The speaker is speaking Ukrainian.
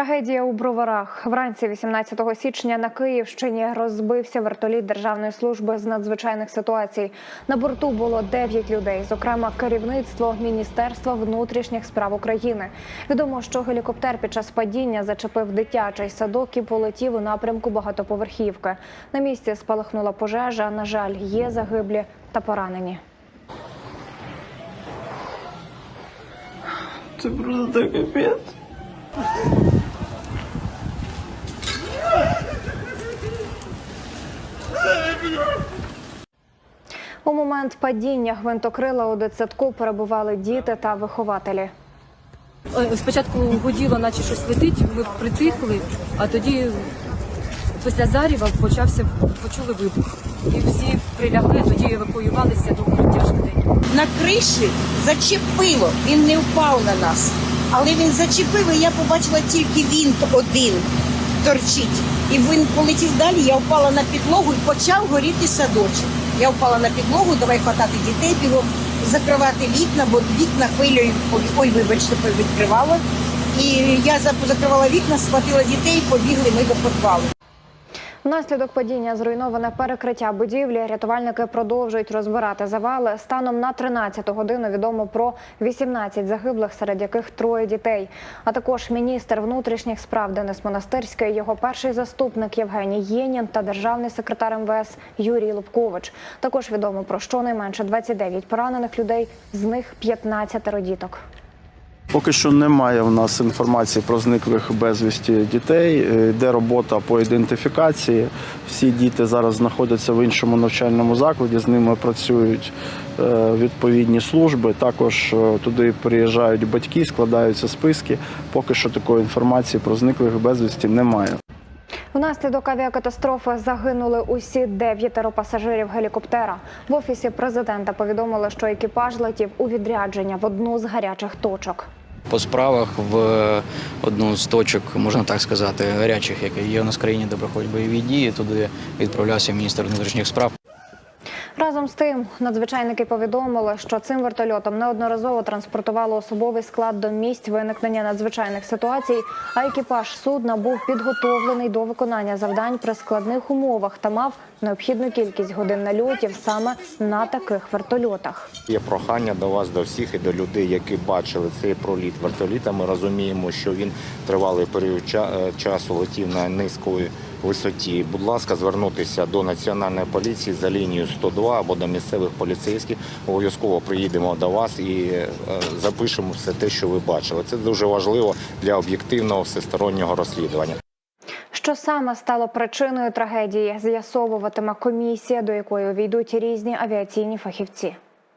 Трагедія у броварах вранці 18 січня на Київщині розбився вертоліт Державної служби з надзвичайних ситуацій. На борту було 9 людей, зокрема керівництво Міністерства внутрішніх справ України. Відомо, що гелікоптер під час падіння зачепив дитячий садок і полетів у напрямку багатоповерхівки. На місці спалахнула пожежа. На жаль, є загиблі та поранені. Це просто капець. У момент падіння гвинтокрила у дитсадку перебували діти та вихователі. Е, Спочатку гуділо, наче щось летить, ми притихли, а тоді після заріва почався, почули вибух. І всі прилягли, тоді евакуювалися до укриття швиденько. на криші зачепило. Він не впав на нас. Але він зачепив, і я побачила тільки він один торчить. І він полетів далі, я впала на підлогу і почав горіти садочок. Я впала на підлогу, давай хватати дітей, бігом закривати вікна, бо вікна хвилею, ой, вибачте, відкривала. І я закривала вікна, схватила дітей, побігли ми до підвалу. Внаслідок падіння зруйноване перекриття будівлі. Рятувальники продовжують розбирати завали. Станом на 13 годину відомо про 18 загиблих, серед яких троє дітей. А також міністр внутрішніх справ Денис Монастирський, його перший заступник Євгеній Єнін та державний секретар МВС Юрій Лубкович. Також відомо про щонайменше 29 поранених людей, з них 15 діток. Поки що немає в нас інформації про зниклих безвісті дітей. Е, Йде робота по ідентифікації. Всі діти зараз знаходяться в іншому навчальному закладі. З ними працюють е, відповідні служби. Також е, туди приїжджають батьки, складаються списки. Поки що такої інформації про зниклих безвісті немає. Внаслідок авіакатастрофи загинули усі дев'ятеро пасажирів гелікоптера. В офісі президента повідомили, що екіпаж летів у відрядження в одну з гарячих точок. По справах в одну з точок, можна так сказати, гарячих, які є у нас в країні, де проходять бойові дії. Туди відправлявся міністр внутрішніх справ. Разом з тим, надзвичайники повідомили, що цим вертольотом неодноразово транспортували особовий склад до місць виникнення надзвичайних ситуацій. А екіпаж судна був підготовлений до виконання завдань при складних умовах та мав необхідну кількість годин нальотів саме на таких вертольотах. Є прохання до вас, до всіх і до людей, які бачили цей проліт вертоліта. Ми розуміємо, що він тривалий період е, часу летів на низької висоті. Будь ласка, звернутися до національної поліції за лінією 102 або до місцевих поліцейських. Обов'язково приїдемо до вас і е, запишемо все те, що ви бачили. Це дуже важливо для об'єктивного всестороннього розслідування. Що саме стало причиною трагедії, з'ясовуватиме комісія, до якої увійдуть різні авіаційні фахівці.